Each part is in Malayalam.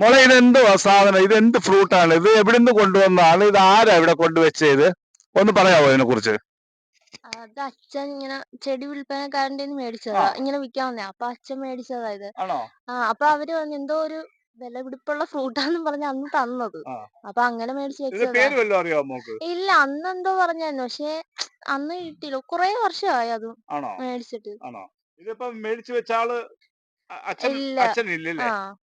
മോളെ ഇത് എന്തുവാ സാധനം? ഇത് എന്ത് ഫ്രൂട്ടാണ് ഇത് എവിടുന്ന് കൊണ്ടുവന്നതാണ്? ഇത് ആരാ ഇവിടെ കൊണ്ടുവച്ചത്? ഒന്ന് പറയാവോ ഇതിനെ കുറിച്ച് അത് അച്ഛൻ ഇങ്ങനെ ചെടി വിൽപ്പനക്കാരന്റെ മേടിച്ചതാ. ഇങ്ങനെ വിൽക്കാൻ വന്നേ അപ്പൊ അച്ഛൻ മേടിച്ചതാ ഇത്. ആ അപ്പൊ അവർ പറഞ്ഞു എന്തോ ഒരു വിലപിടിപ്പുള്ള ഫ്രൂട്ടാന്ന് പറഞ്ഞ അന്ന് തന്നത്. അപ്പൊ അങ്ങനെ മേടിച്ച് വെച്ചതാ. ഇല്ല അന്ന് എന്തോ പറഞ്ഞായിരുന്നു. പക്ഷെ അന്ന് കിട്ടിയില്ല. കൊറേ വർഷമായി അത് മേടിച്ചിട്ട്. ഇതിപ്പം മേടിച്ചു വെച്ച ആൾ അച്ഛൻ ഇല്ല.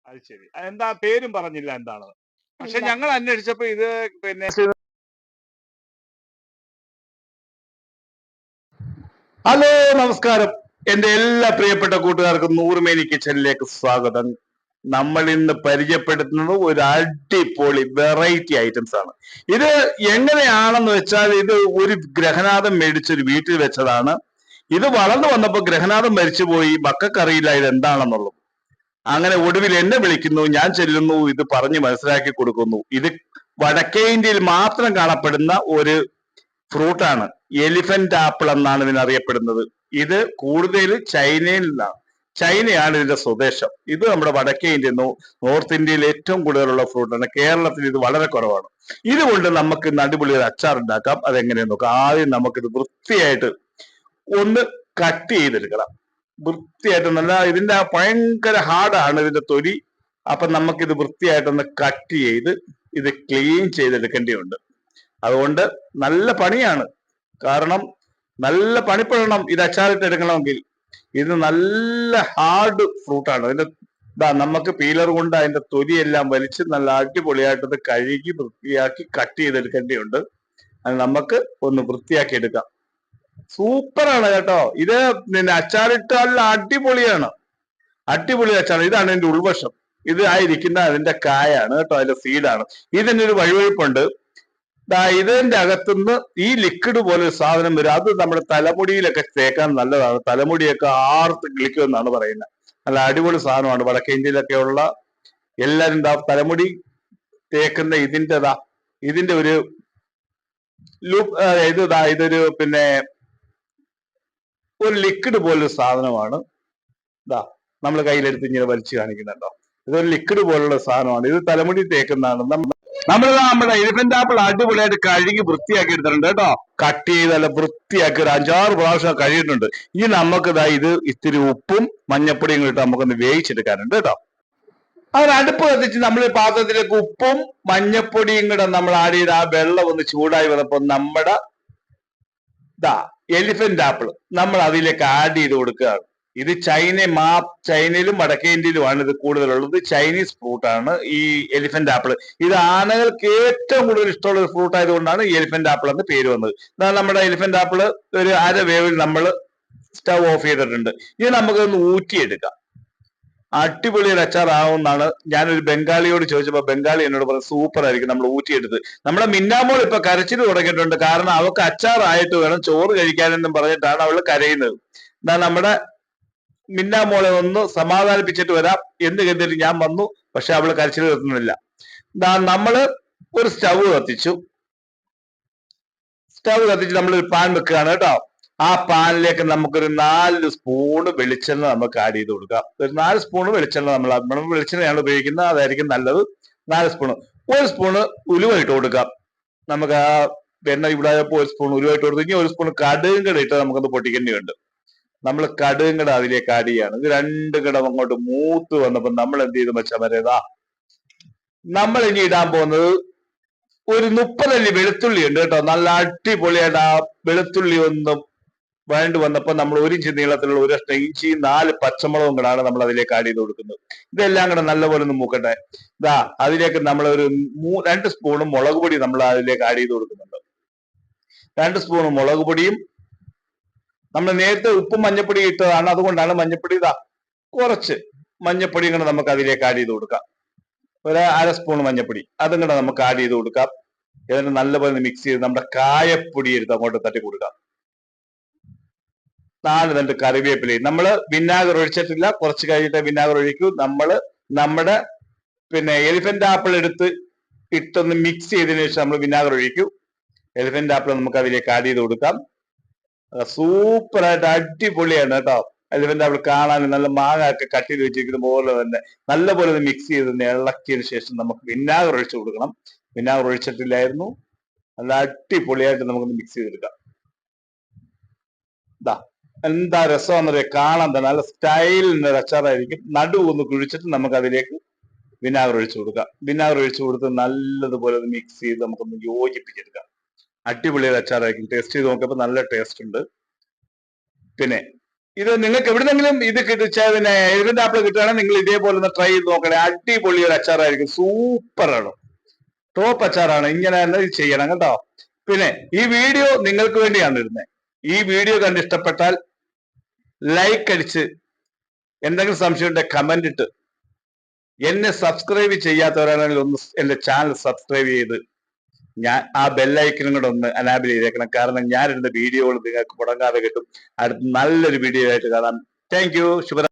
അത് ശരി. എന്താ പേരും പറഞ്ഞില്ല എന്താണ് പക്ഷെ ഞങ്ങൾ അന്വേഷിച്ചപ്പോ ഇത് പിന്നെ ഹലോ നമസ്കാരം. എന്റെ എല്ലാ പ്രിയപ്പെട്ട കൂട്ടുകാർക്കും നൂറുമേനി കിച്ചണിലേക്ക് സ്വാഗതം. നമ്മൾ ഇന്ന് പരിചയപ്പെടുത്തുന്നത് ഒരു അടിപൊളി വെറൈറ്റി ഐറ്റംസ് ആണ്. ഇത് എങ്ങനെയാണെന്ന് വെച്ചാൽ ഇത് ഒരു ഗ്രഹനാഥം മേടിച്ചൊരു വീട്ടിൽ വെച്ചതാണ്. ഇത് വളർന്നു വന്നപ്പോ ഗ്രഹനാഥം മരിച്ചുപോയി. മക്കൾക്കറിയില്ല ഇത് എന്താണെന്നുള്ളത് അങ്ങനെ ഒടുവിൽ എന്നെ വിളിക്കുന്നു ഞാൻ ചെല്ലുന്നു ഇത് പറഞ്ഞ് മനസ്സിലാക്കി കൊടുക്കുന്നു. ഇത് വടക്കേ ഇന്ത്യയിൽ മാത്രം കാണപ്പെടുന്ന ഒരു ഫ്രൂട്ടാണ്. എലിഫന്റ് ആപ്പിൾ എന്നാണ് ഇതിന് അറിയപ്പെടുന്നത്. ഇത് കൂടുതൽ ചൈനയിൽ നിന്നാണ് ചൈനയാണ് ഇതിന്റെ സ്വദേശം. ഇത് നമ്മുടെ വടക്കേ ഇന്ത്യ നോർത്ത് ഇന്ത്യയിൽ ഏറ്റവും കൂടുതലുള്ള ഫ്രൂട്ടാണ്. കേരളത്തിൽ ഇത് വളരെ കുറവാണ്. ഇതുകൊണ്ട് നമുക്ക് നടുപൊളി ഒരു അച്ചാർ ഉണ്ടാക്കാം. അതെങ്ങനെയെന്ന് നോക്കാം. ആദ്യം നമുക്കിത് വൃത്തിയായിട്ട് ഒന്ന് കട്ട് ചെയ്തെടുക്കണം. വൃത്തിയായിട്ട് നല്ല ഇതിന്റെ ഭയങ്കര ഹാർഡാണ് ഇതിന്റെ തൊലി. അപ്പൊ നമുക്കിത് വൃത്തിയായിട്ടൊന്ന് കട്ട് ചെയ്ത് ഇത് ക്ലീൻ ചെയ്തെടുക്കേണ്ടിയുണ്ട് അതുകൊണ്ട് നല്ല പണിയാണ്. കാരണം നല്ല പണിപ്പെടണം ഇത് അച്ചാറിട്ട് എടുക്കണമെങ്കിൽ. ഇത് നല്ല ഹാർഡ് ഫ്രൂട്ടാണ് അതിന്റെ ഇതാ നമുക്ക് പീലർ കൊണ്ട് അതിന്റെ തൊലിയെല്ലാം വലിച്ച് നല്ല അടിപൊളിയായിട്ടത് കഴുകി വൃത്തിയാക്കി കട്ട് ചെയ്തെടുക്കേണ്ടിയുണ്ട് അത് നമുക്ക് ഒന്ന് വൃത്തിയാക്കി എടുക്കാം സൂപ്പറാണ് കേട്ടോ. ഇത് പിന്നെ അച്ചാറിട്ടാൽ അടിപൊളിയാണ്. അടിപൊളി അച്ചാർ. ഇതാണ് എന്റെ ഉൾവശം. ഇത് ആയിരിക്കുന്ന അതിന്റെ കായാണ് കേട്ടോ അതിന്റെ സീഡാണ്. ഇതിനൊരു വഴുവഴുപ്പുണ്ട്. ഇതിന്റെ അകത്തുനിന്ന് ഈ ലിക്വിഡ് പോലെ ഒരു സാധനം വരും. അത് നമ്മുടെ തലമുടിയിലൊക്കെ തേക്കാൻ നല്ലതാണ്. തലമുടിയൊക്കെ ആർത്ത് കിളിക്കും എന്നാണ് പറയുന്നത്. നല്ല അടിപൊളി സാധനമാണ്. വടക്കേ ഇന്ത്യയിലൊക്കെ ഉള്ള എല്ലാരും ദാ തലമുടി തേക്കുന്ന ഇതിന്റെതാ ഇതിന്റെ ഒരു ലുക്ക് ഇത് ഇതൊരു പിന്നെ ഒരു ലിക്വിഡ് പോലൊരു സാധനമാണ്. ഇതാ നമ്മൾ കയ്യിലെടുത്ത് ഇങ്ങനെ വലിച്ചു കാണിക്കുന്നുണ്ടോ? ഇതൊരു ലിക്വിഡ് പോലുള്ള സാധനമാണ്. ഇത് തലമുടി തേക്കുന്നതാണ്. നമ്മൾ നമ്മുടെ എലിഫന്റ് ആപ്പിൾ അടിപൊളിയായിട്ട് കഴുകി വൃത്തിയാക്കി എടുത്തിട്ടുണ്ട് കേട്ടോ. കട്ട് ചെയ്ത് നല്ല വൃത്തിയാക്കി ഒരു അഞ്ചാറ് പ്രാവശ്യം കഴിയിട്ടുണ്ട് ഇനി നമുക്ക് ഇതാ ഇത് ഇത്തിരി ഉപ്പും മഞ്ഞപ്പൊടിയും ഇട്ട് നമുക്കൊന്ന് വേവിച്ചെടുക്കാനുണ്ട് കേട്ടോ. അതിന് അടുപ്പ് കത്തിച്ച് നമ്മൾ പാത്രത്തിലേക്ക് ഉപ്പും മഞ്ഞപ്പൊടിയും കൂടെ നമ്മൾ ആഡ് ആ വെള്ളം ഒന്ന് ചൂടായി വന്നപ്പോൾ നമ്മുടെ ഇതാ എലിഫന്റ് ആപ്പിൾ നമ്മൾ അതിലേക്ക് ആഡ് ചെയ്ത് കൊടുക്കുകയാണ്. ഇത് ചൈന മാ ചൈനയിലും വടക്കേ ഇന്ത്യയിലുമാണ് ഇത് കൂടുതലുള്ളത്. ചൈനീസ് ഫ്രൂട്ട് ആണ് ഈ എലിഫന്റ് ആപ്പിൾ ഇത് ആനകൾക്ക് ഏറ്റവും കൂടുതൽ ഇഷ്ടമുള്ള ഒരു ഫ്രൂട്ട് ആയതുകൊണ്ടാണ് ഈ എലിഫന്റ് ആപ്പിൾ എന്ന് പേര് വന്നത്. എന്നാൽ നമ്മുടെ എലിഫന്റ് ആപ്പിൾ ഒരു അര വേവിൽ നമ്മൾ സ്റ്റവ് ഓഫ് ചെയ്തിട്ടുണ്ട്. ഇനി നമുക്കൊന്ന് ഊറ്റിയെടുക്കാം. അടിപൊളി ഒരു അച്ചാർ ആവുമെന്നാണ് ഞാനൊരു ബംഗാളിയോട് ചോദിച്ചപ്പോൾ ബംഗാളി എന്നോട് പറഞ്ഞു സൂപ്പർ ആയിരിക്കും നമ്മൾ ഊറ്റിയെടുത്ത് നമ്മുടെ മിന്നാമോൾ ഇപ്പൊ കരച്ചിൽ തുടങ്ങിയിട്ടുണ്ട്. കാരണം അവൾക്ക് അച്ചാറായിട്ട് വേണം ചോറ് കഴിക്കാനെന്നും പറഞ്ഞിട്ടാണ് അവൾ കരയുന്നത്. എന്നാ നമ്മുടെ മിന്നാമോളെ ഒന്ന് സമാധാനിപ്പിച്ചിട്ട് വരാം എന്ന് കരുതിയിട്ട് ഞാൻ വന്നു. പക്ഷെ അവൾ കരച്ചിൽ നിർത്തുന്നില്ല നമ്മൾ ഒരു സ്റ്റവ് കത്തിച്ചു. സ്റ്റവ് കത്തിച്ച് നമ്മൾ ഒരു പാൻ വെക്കുകയാണ് കേട്ടോ. ആ പാനിലേക്ക് നമുക്കൊരു നാല് സ്പൂണ് വെളിച്ചെണ്ണ നമുക്ക് ആഡ് ചെയ്ത് കൊടുക്കാം ഒരു നാല് സ്പൂണ് വെളിച്ചെണ്ണ നമ്മൾ നമ്മൾ വെളിച്ചെണ്ണയാണ് ഉപയോഗിക്കുന്നത്. അതായിരിക്കും നല്ലത്. നാല് സ്പൂണ്. ഒരു സ്പൂണ് ഉലുവ ഇട്ട് കൊടുക്കാം നമുക്ക് ആ വെണ്ണ ഇവിടെ ഒരു സ്പൂൺ ഉലുവ ഇട്ട് ഒരു സ്പൂൺ കടുകും കട ഇട്ട് നമുക്കത് പൊട്ടിക്കേണ്ടിയുണ്ട്. നമ്മൾ കടുകും കട അതിലേക്ക് ആഡ് ചെയ്യാണ്. ഇത് രണ്ട് കടം അങ്ങോട്ട് മൂത്ത് വന്നപ്പോൾ നമ്മൾ എന്ത് ചെയ്തു വെച്ചാൽ വരേതാ നമ്മൾ ഇനി ഇടാൻ പോകുന്നത് ഒരു മുപ്പതല്ലി വെളുത്തുള്ളി ഉണ്ട് കേട്ടോ. നല്ല അടിപൊളിയായിട്ട് ആ വെളുത്തുള്ളി ഒന്നും വേണ്ടി വന്നപ്പോൾ നമ്മൾ ഒരു ഇഞ്ച് നീളത്തിലുള്ള ഒരു കഷ്ണം ഇഞ്ചി നാല് പച്ചമുളകും കൂടാണ് നമ്മൾ അതിലേക്ക് ആഡ് ചെയ്ത് കൊടുക്കുന്നത്. ഇതെല്ലാം കൂടെ നല്ലപോലെ ഒന്ന് മൂക്കട്ടെ. ഇതാ അതിലേക്ക് നമ്മൾ ഒരു രണ്ട് സ്പൂണും മുളക് പൊടി നമ്മൾ അതിലേക്ക് ആഡ് ചെയ്ത് കൊടുക്കുന്നുണ്ട്. രണ്ട് സ്പൂൺ മുളക് പൊടിയും നമ്മൾ നേരത്തെ ഉപ്പും മഞ്ഞപ്പൊടി ഇട്ടതാണ്. അതുകൊണ്ടാണ് മഞ്ഞപ്പൊടി ഇതാ കുറച്ച് മഞ്ഞപ്പൊടി കൂടെ നമുക്ക് അതിലേക്ക് ആഡ് ചെയ്ത് കൊടുക്കാം. ഒരു അര സ്പൂൺ മഞ്ഞപ്പൊടി അതും കൂടെ നമുക്ക് ആഡ് ചെയ്ത് കൊടുക്കാം. എന്നിട്ട് നല്ലപോലെ മിക്സ് ചെയ്ത് നമ്മുടെ കായപ്പൊടി എടുത്ത് അങ്ങോട്ട് തട്ടി കൊടുക്കാം. നാല് രണ്ട് കറിവേപ്പിലയും. നമ്മൾ വിനാഗർ ഒഴിച്ചിട്ടില്ല. കുറച്ച് കഴിഞ്ഞിട്ട് വിനാഗർ ഒഴിക്കൂ. നമ്മൾ നമ്മുടെ പിന്നെ എലിഫന്റ് ആപ്പിൾ എടുത്ത് ഇട്ടൊന്ന് മിക്സ് ചെയ്തതിനു ശേഷം നമ്മൾ വിനാഗർ ഒഴിക്കൂ. എലിഫന്റ് ആപ്പിൾ നമുക്ക് അതിലേക്ക് ആഡ് ചെയ്ത് കൊടുക്കാം. സൂപ്പർ ആയിട്ട് അടിപൊളിയാണ് കേട്ടോ. എലിഫന്റ് ആപ്പിൾ കാണാൻ നല്ല മാങ്ങ ഒക്കെ കട്ട് ചെയ്ത് വെച്ചിരിക്കുന്ന പോലെ തന്നെ. നല്ലപോലെ മിക്സ് ചെയ്ത് ഇളക്കിയതിനു ശേഷം നമുക്ക് വിനാഗർ ഒഴിച്ചു കൊടുക്കണം. വിനാഗർ ഒഴിച്ചിട്ടില്ലായിരുന്നു. നല്ല അടിപൊളിയായിട്ട് നമുക്കൊന്ന് മിക്സ് ചെയ്തെടുക്കാം. ദാ. എന്താ രസമെന്നറിയ? കാണാൻ തന്നെ നല്ല സ്റ്റൈലിന് ഒരു അച്ചാറായിരിക്കും. നടുവ് ഒന്ന് കുഴിച്ചിട്ട് നമുക്ക് അതിലേക്ക് വിനാഗർ ഒഴിച്ചു കൊടുക്കാം. വിനാഗർ ഒഴിച്ചു കൊടുത്ത് നല്ലതുപോലെ ഒന്ന് മിക്സ് ചെയ്ത് നമുക്കൊന്ന് യോജിപ്പിച്ചെടുക്കാം. അടിപൊളി ഒരു അച്ചാറായിരിക്കും. ടേസ്റ്റ് ചെയ്ത് നോക്കിയപ്പോൾ നല്ല ടേസ്റ്റ് ഉണ്ട്. പിന്നെ ഇത് നിങ്ങൾക്ക് എവിടെന്നെങ്കിലും ഇത് പിന്നെ എഴുതിന്റെ ആപ്പിൾ കിട്ടുകയാണെങ്കിൽ നിങ്ങൾ ഇതേപോലെ ഒന്ന് ട്രൈ ചെയ്ത് നോക്കണേ. അടിപൊളി ഒരു അച്ചാറായിരിക്കും. സൂപ്പറാണ്. ടോപ്പ് അച്ചാറാണ്. ഇങ്ങനെ തന്നെ ചെയ്യണം കേട്ടോ. പിന്നെ ഈ വീഡിയോ നിങ്ങൾക്ക് വേണ്ടിയാണ് ഇരുന്നത് ഈ വീഡിയോ കണ്ട് ഇഷ്ടപ്പെട്ടാൽ ലൈക്ക് അടിച്ച് എന്തെങ്കിലും സംശയം ഉണ്ടെങ്കിൽ കമന്റ് ഇട്ട്. എന്നെ സബ്സ്ക്രൈബ് ചെയ്യാത്തവരാണെങ്കിൽ ഒന്ന് എന്റെ ചാനൽ സബ്സ്ക്രൈബ് ചെയ്ത് ഞാൻ ആ ബെല്ലൈക്കനും കൂടെ ഒന്ന് അനാബിൾ ചെയ്തേക്കണം. കാരണം ഞാനിടുന്ന വീഡിയോകൾ നിങ്ങൾക്ക് മുടങ്ങാതെ കിട്ടും. അടുത്ത നല്ലൊരു വീഡിയോ ആയിട്ട് കാണാം. Thank you Shubha